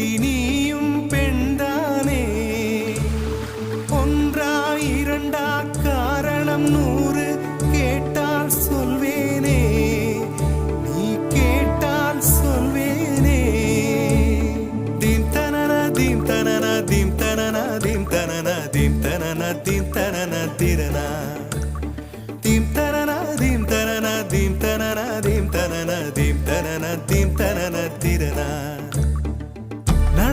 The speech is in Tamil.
பெண்டி நீயும் பெண்தானே ஒன்றா இரண்டா காரணம் நூறு கேட்டால் சொல்வேனே நீ கேட்டால் சொல்வேனே தின் தனன தின் தனன தின் தனன தின் தனன தின் தனன தின் தனன திறனா தின் தனன தின் தனன தின் தனன திறனா